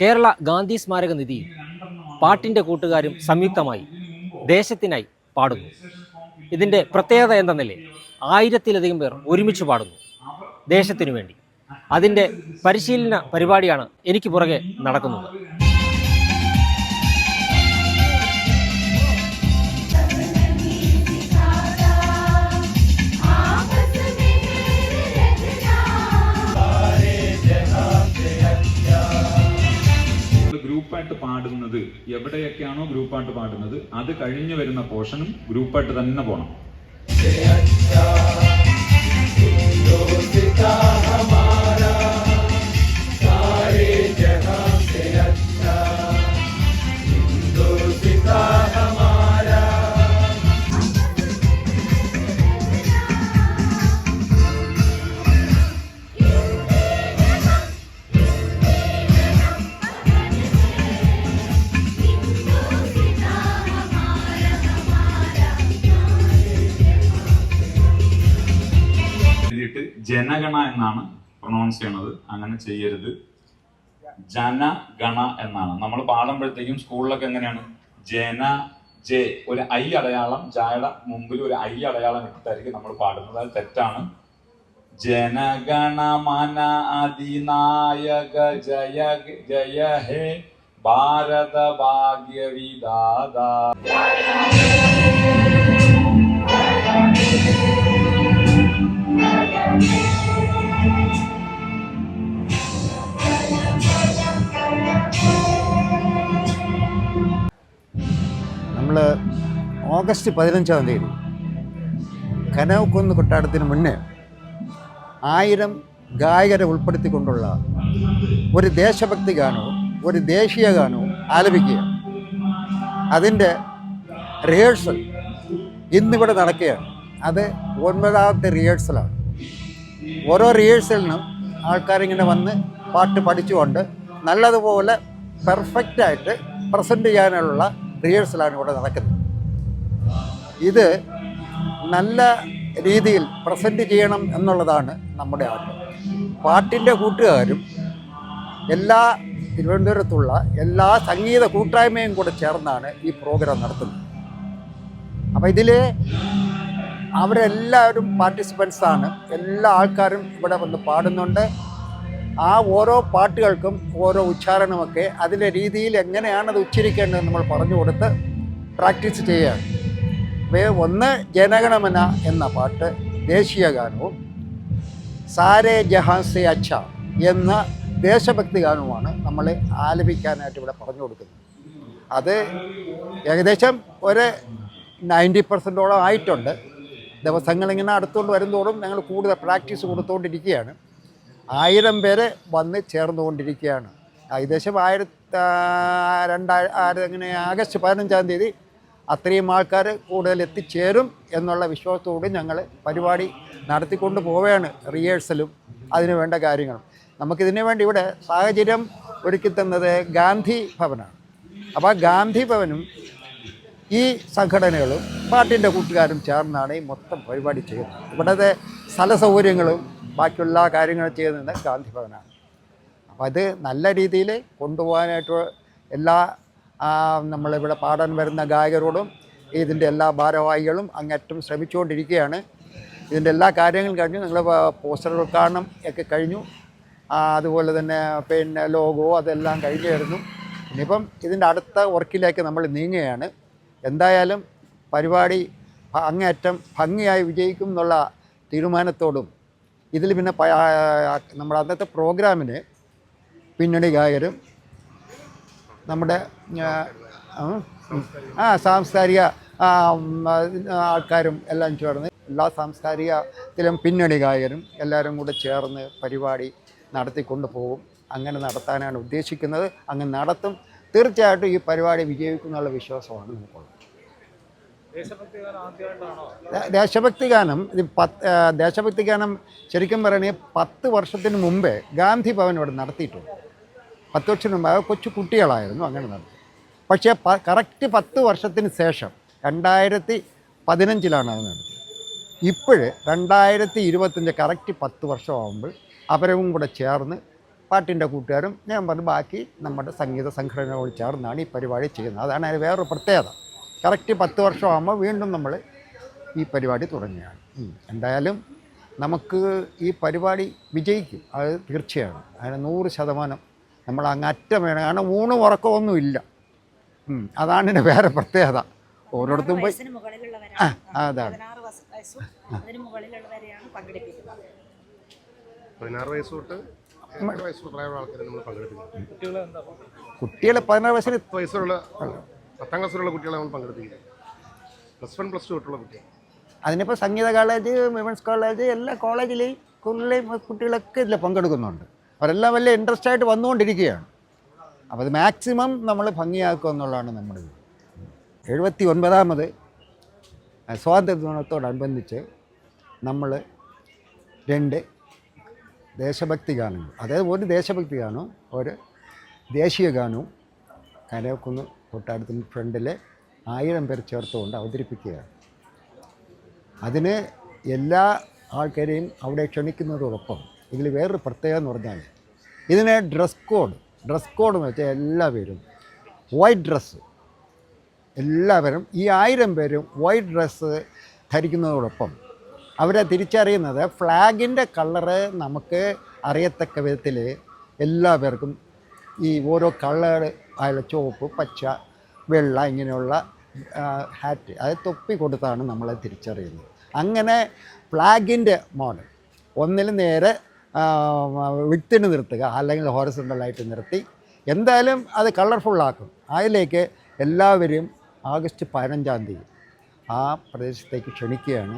കേരള ഗാന്ധി സ്മാരക നിധിയിൽ പാട്ടിന്റെ കൂട്ടുകാരും സംയുക്തമായി ദേശത്തിനായി പാടുന്നു. ഇതിന്റെ പ്രത്യേകത എന്തെന്നല്ലേ ആയിരത്തിലധികം പേർ ഒരുമിച്ച് പാടുന്നു ദേശത്തിനു വേണ്ടി. അതിന്റെ പരിശീലന പരിപാടിയാണ് എനിക്ക് പുറകെ നടക്കുന്നത്. ഗ്രൂപ്പായിട്ട് പാടുന്നത് എവിടെയൊക്കെയാണോ ഗ്രൂപ്പായിട്ട് പാടുന്നത് അത് കഴിഞ്ഞു വരുന്ന പോർഷനും ഗ്രൂപ്പായിട്ട് തന്നെ പോകണം ജനഗണ എന്നാണ് പ്രൊണൗൺസ് ചെയ്യണത്. അങ്ങനെ ചെയ്യരുത്. ജനഗണ എന്നാണ്. നമ്മൾ പാടുമ്പോഴത്തേക്കും സ്കൂളിലൊക്കെ എങ്ങനെയാണ്? ജന ജെ ഒരു ഐ അടയാളം ജായുടെ മുമ്പിൽ ഒരു ഐ അടയാളം ഇട്ടിട്ടായിരിക്കും നമ്മൾ പാടുന്നത്. അത് തെറ്റാണ്. ജനഗണമന അതിനായക ജയ ജയ ഹേ ഭാരത ഭാഗ്യ ഓഗസ്റ്റ് പതിനഞ്ചാം തീയതി കനവക്കുന്ന് കൊട്ടാരത്തിന് മുന്നേ ആയിരം ഗായകരെ ഉൾപ്പെടുത്തിക്കൊണ്ടുള്ള ഒരു ദേശഭക്തി ഗാനോ ഒരു ദേശീയ ഗാനോ ആലപിക്കുക അതിന്റെ റിഹേഴ്സൽ ഇന്നിവിടെ നടക്കുകയാണ്. അത് ഒൻപതാമത്തെ റിഹേഴ്സലാണ് ഓരോ റിഹേഴ്സലിനും ആൾക്കാരിങ്ങനെ വന്ന് പാട്ട് പഠിച്ചുകൊണ്ട് നല്ലതുപോലെ പെർഫെക്റ്റായിട്ട് പ്രസന്റ് ചെയ്യാനുള്ള റിഹേഴ്സലാണ് ഇവിടെ നടക്കുന്നത്. ഇത് നല്ല രീതിയിൽ പ്രസന്റ് ചെയ്യണം എന്നുള്ളതാണ് നമ്മുടെ ആഗ്രഹം. പാട്ടിന്റെ കൂട്ടുകാരും എല്ലാ തിരുവനന്തപുരത്തുള്ള എല്ലാ സംഗീത കൂട്ടായ്മയും കൂടെ ചേർന്നാണ് ഈ പ്രോഗ്രാം നടത്തുന്നത്. അപ്പോൾ ഇതിൽ അവരെല്ലാവരും പാർട്ടിസിപ്പൻസാണ് എല്ലാ ആൾക്കാരും ഇവിടെ വന്ന് പാടുന്നുണ്ട്. ആ ഓരോ പാട്ടുകൾക്കും ഓരോ ഉച്ചാരണമൊക്കെ അതിന്റെ രീതിയിൽ എങ്ങനെയാണത് അത് ഉച്ചരിക്കേണ്ടത് നമ്മൾ പറഞ്ഞു കൊടുത്ത് പ്രാക്ടീസ് ചെയ്യുകയാണ്. ഒന്ന് ജനഗണമന എന്ന പാട്ട് ദേശീയ ഗാനവും സാരേ ജഹാസെ അച്ഛ എന്ന ദേശഭക്തി ഗാനവുമാണ് നമ്മൾ ആലപിക്കാനായിട്ട് ഇവിടെ പറഞ്ഞു കൊടുക്കുന്നത്. അത് ഏകദേശം ഒരു നയന്റി പെർസെന്റോളം ആയിട്ടുണ്ട്. ദിവസങ്ങളിങ്ങനെ അടുത്തുകൊണ്ട് വരുന്നതോടും ഞങ്ങൾ കൂടുതൽ പ്രാക്ടീസ് കൊടുത്തുകൊണ്ടിരിക്കുകയാണ് ആയിരം പേര് വന്ന് ചേർന്നുകൊണ്ടിരിക്കുകയാണ്. ഏകദേശം ആയിരത്തി രണ്ടായിരം അങ്ങനെ ആഗസ്റ്റ് പതിനഞ്ചാം തീയതി അത്രയും ആൾക്കാർ കൂടുതൽ എത്തിച്ചേരും എന്നുള്ള വിശ്വാസത്തോടെ ഞങ്ങൾ പരിപാടി നടത്തിക്കൊണ്ട് പോവുകയാണ് റിഹേഴ്സലും അതിനു വേണ്ട കാര്യങ്ങളും. നമുക്കിതിനു വേണ്ടി ഇവിടെ സാഹചര്യം ഒരുക്കി തന്നത് ഗാന്ധി ഭവനാണ്. അപ്പോൾ ഗാന്ധി ഭവനും ഈ സംഘടനകളും പാട്ടിന്റെ കൂട്ടുകാരും ചേർന്നാണ് ഈ മൊത്തം പരിപാടി ചെയ്യുന്നത്. ഇവിടുത്തെ സ്ഥല സൗകര്യങ്ങളും ബാക്കിയുള്ള കാര്യങ്ങളും ചെയ്യുന്നത് ഗാന്ധി ഭവനാണ്. അപ്പോൾ അത് നല്ല രീതിയിൽ കൊണ്ടുപോകാനായിട്ട് എല്ലാ നമ്മളിവിടെ പാടാൻ വരുന്ന ഗായകരോടും ഇതിന്റെ എല്ലാ ഭാരവാഹികളും അങ്ങേറ്റം ശ്രമിച്ചുകൊണ്ടിരിക്കുകയാണ്. ഇതിന്റെ എല്ലാ കാര്യങ്ങളും കഴിഞ്ഞു. നിങ്ങൾ പോസ്റ്റർ ഉദ്ഘാടനം ഒക്കെ കഴിഞ്ഞു. അതുപോലെ തന്നെ പിന്നെ ലോഗോ അതെല്ലാം കഴിഞ്ഞായിരുന്നു. ഇനിയിപ്പം ഇതിന്റെ അടുത്ത വർക്കിലേക്ക് നമ്മൾ നീങ്ങുകയാണ്. എന്തായാലും പരിപാടി അങ്ങേറ്റം ഭംഗിയായി വിജയിക്കും എന്നുള്ള തീരുമാനത്തോടും ഇതിൽ പിന്നെ നമ്മുടെ അന്നത്തെ പ്രോഗ്രാമിന് പിന്നണി ഗായകരും നമ്മുടെ ആ, സാംസ്കാരിക ആൾക്കാരും എല്ലാം ചേർന്ന് എല്ലാ സാംസ്കാരികത്തിലും പിന്നണി ഗായകരും എല്ലാവരും കൂടെ ചേർന്ന് പരിപാടി നടത്തിക്കൊണ്ട് പോകും അങ്ങനെ നടത്താനാണ് ഉദ്ദേശിക്കുന്നത്. അങ്ങനെ നടത്തും. തീർച്ചയായിട്ടും ഈ പരിപാടി വിജയിക്കും എന്നുള്ള വിശ്വാസമാണ് നമുക്കുള്ളത്. ദേശഭക്തി ഗാനം ഇത് പത്ത് ദേശഭക്തി ഗാനം ശരിക്കും പറയണേ പത്ത് വർഷത്തിന് മുമ്പേ ഗാന്ധി ഭവൻ ഇവിടെ നടത്തിയിട്ടുണ്ട്. പത്ത് വർഷത്തിന് മുമ്പ് കൊച്ചു കുട്ടികളായിരുന്നു അങ്ങനെ നടത്തി പക്ഷേ പ കറക്റ്റ് പത്ത് വർഷത്തിന് ശേഷം രണ്ടായിരത്തി പതിനഞ്ചിലാണ് അത് നടത്തിയത്. ഇപ്പോഴ് രണ്ടായിരത്തി ഇരുപത്തഞ്ച് കറക്റ്റ് പത്ത് വർഷമാകുമ്പോൾ അവരവും കൂടെ ചേർന്ന് പാട്ടിന്റെ കൂട്ടുകാരും ഞാൻ പറഞ്ഞു ബാക്കി നമ്മുടെ സംഗീത സംഘടനയോട് ചേർന്നാണ് ഈ പരിപാടി ചെയ്യുന്നത്. അതാണ് അതിന് വേറൊരു പ്രത്യേകത. കറക്റ്റ് പത്ത് വർഷമാകുമ്പോൾ വീണ്ടും നമ്മൾ ഈ പരിപാടി തുടങ്ങുകയാണ്. എന്തായാലും നമുക്ക് ഈ പരിപാടി വിജയിക്കും. അത് തീർച്ചയാണ് അതിന് നൂറ് ശതമാനം നമ്മൾ അങ്ങറ്റം വേണം. കാരണം ഊണ് ഉറക്കമൊന്നുമില്ല. അതാണ് എന്റെ വേറെ പ്രത്യേകത. ഓരോടത്തും പോയി ആ, അതാണ്. പതിനാറ് വയസ്സ് തൊട്ട് കുട്ടികളെ പതിനാറ് വയസ്സിന് വയസ്സുള്ള പത്താം ക്ലാസ്സിലുള്ള കുട്ടികളെ നമ്മൾ പങ്കെടുപ്പിക്കുന്നത്. പ്ലസ് വൺ പ്ലസ് ടു തൊട്ടുള്ള കുട്ടികൾ അതിനിപ്പോൾ സംഗീത കോളേജ് വിമൻസ് കോളേജ് എല്ലാ കോളേജിലെയും സ്കൂളിലെയും കുട്ടികളൊക്കെ ഇതിൽ പങ്കെടുക്കുന്നുണ്ട്. അവരെല്ലാം വലിയ ഇൻട്രസ്റ്റ് ആയിട്ട് വന്നുകൊണ്ടിരിക്കുകയാണ്. അപ്പോൾ അത് മാക്സിമം നമ്മൾ ഭംഗിയാക്കുക എന്നുള്ളതാണ് നമ്മുടെ ഇത്. എഴുപത്തി ഒൻപതാമത് സ്വാതന്ത്ര്യ ദിനത്തോടനുബന്ധിച്ച് നമ്മൾ രണ്ട് ദേശഭക്തി ഗാനങ്ങൾ അതായത് ഒരു ദേശഭക്തി ഗാനവും ഒരു ദേശീയ ഗാനവും കനകക്കുന്ന് തൊട്ടടുത്ത ഫ്രണ്ടിൽ ആയിരം പേർ ചേർത്തുകൊണ്ട് അവതരിപ്പിക്കുകയാണ്. അതിന് എല്ലാ ആൾക്കാരെയും അവിടെ ക്ഷണിക്കുന്നതോടൊപ്പം ഇതിൽ വേറൊരു പ്രത്യേകത എന്ന് പറഞ്ഞാൽ ഇതിന് ഡ്രസ് കോഡ് ഡ്രസ് കോഡ് എന്ന് വെച്ചാൽ എല്ലാവരും വൈറ്റ് ഡ്രസ്സ് എല്ലാവരും ഈ ആയിരം പേരും വൈറ്റ് ഡ്രസ്സ് ധരിക്കുന്നതോടൊപ്പം അവരെ തിരിച്ചറിയുന്നത് ഫ്ലാഗിന്റെ കളറ് നമുക്ക് അറിയത്തക്ക വിധത്തിൽ എല്ലാ പേർക്കും ഈ ഓരോ കളർ ആയുള്ള ചുവപ്പ് പച്ച വെള്ള ഇങ്ങനെയുള്ള ഹാറ്റ് അത് തൊപ്പി കൊടുത്താണ് നമ്മളെ തിരിച്ചറിയുന്നത്. അങ്ങനെ ഫ്ലാഗിന്റെ മോഡൽ ഒന്നിൽ നേരെ വിത്തിന് നിർത്തുക അല്ലെങ്കിൽ ഹോറിസണ്ടലായിട്ട് നിർത്തി. എന്തായാലും അത് കളർഫുള്ളാക്കും അതിലേക്ക് എല്ലാവരും ആഗസ്റ്റ് പതിനഞ്ചാം തീയതി ആ പ്രദേശത്തേക്ക് ക്ഷണിക്കുകയാണ്.